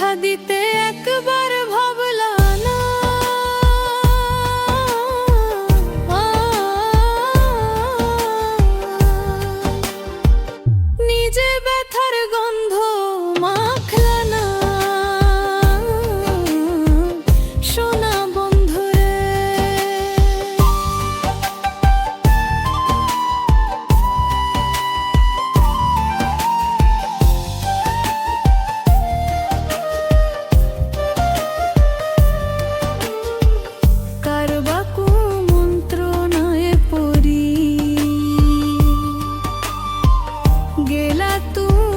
ব্যথা দিতে একবার tú.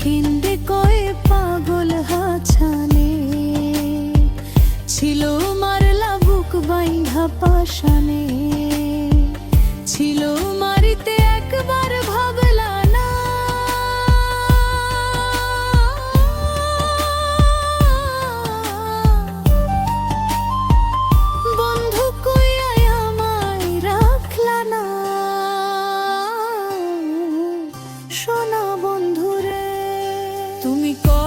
কিনবে কয়ে পাগল হাছানে? ছিল মারলা বুক বাইন্ধা পাশানে ছিল মারিতে tú mi corazón.